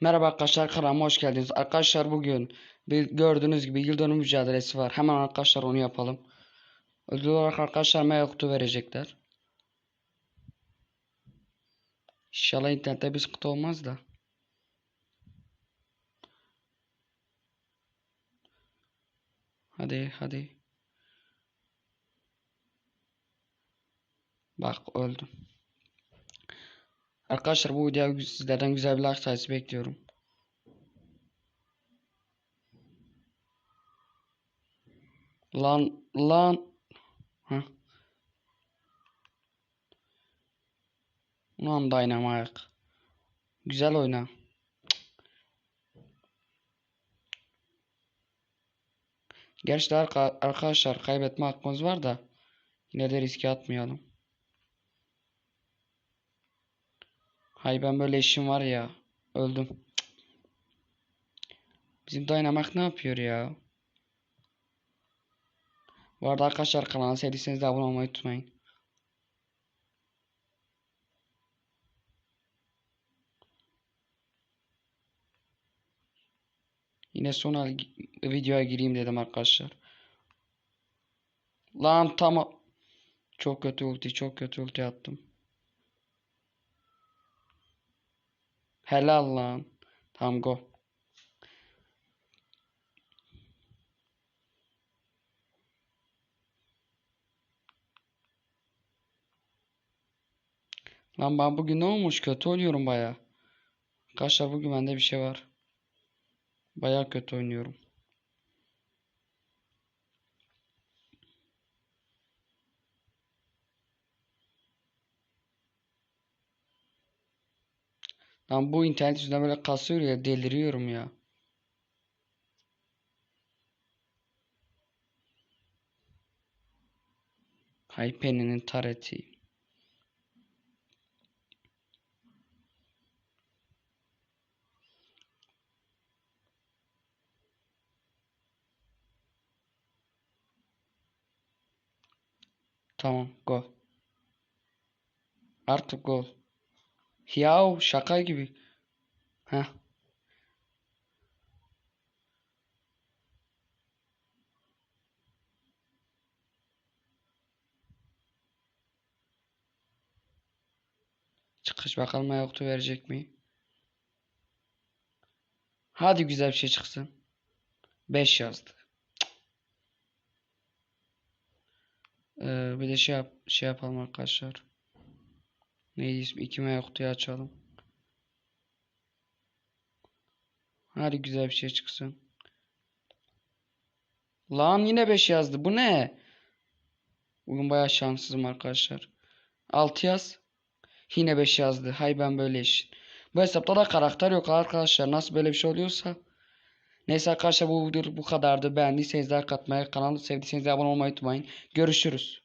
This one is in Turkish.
Merhaba arkadaşlar kanalıma hoş geldiniz. Arkadaşlar bugün gördüğünüz gibi yıl dönümü mücadelesi var. Hemen arkadaşlar onu yapalım. Ödül olarak arkadaşlar mail kutu verecekler. İnşallah internette bir sıkıntı olmaz da. Hadi hadi. Bak öldüm. Arkadaşlar bu videoya sizlerden güzel bir like sayısı bekliyorum. Lan lan. Heh. Ulan Dynamite. Güzel oyna. Gerçi de arka- arkadaşlar kaybetme hakkımız var da yine de riske atmayalım. Hay ben böyle işim var ya. Öldüm. Bizim Dynamite ne yapıyor ya? Bu arada arkadaşlar kanala sevdiyseniz de abone olmayı unutmayın. Yine son videoya gireyim dedim arkadaşlar. Lan tamam. Çok kötü ulti, çok kötü ulti attım. Helal lan. Tamam go. Lan ben bugün ne olmuş? Kötü oynuyorum baya. Arkadaşlar bugün bende bir şey var. Baya kötü oynuyorum. Lan bu internet yüzünden böyle kasıyor ya deliriyorum ya. Hypen'in tareti. Tamam gol. Artık gol. Yahu şaka gibi. Heh. Çıkış bakalım ayakta verecek mi? Hadi güzel bir şey çıksın. 5 yazdı. Ee, bir de şey yap şey yapalım arkadaşlar. Neydi ismi? İki maya kutuyu açalım. Hadi güzel bir şey çıksın. Lan yine 5 yazdı. Bu ne? Bugün bayağı şanssızım arkadaşlar. 6 yaz. Yine 5 yazdı. Hay ben böyle işin. Bu hesapta da karakter yok arkadaşlar. Nasıl böyle bir şey oluyorsa. Neyse arkadaşlar bu video bu kadardı. Beğendiyseniz like atmayı, kanalı sevdiyseniz abone olmayı unutmayın. Görüşürüz.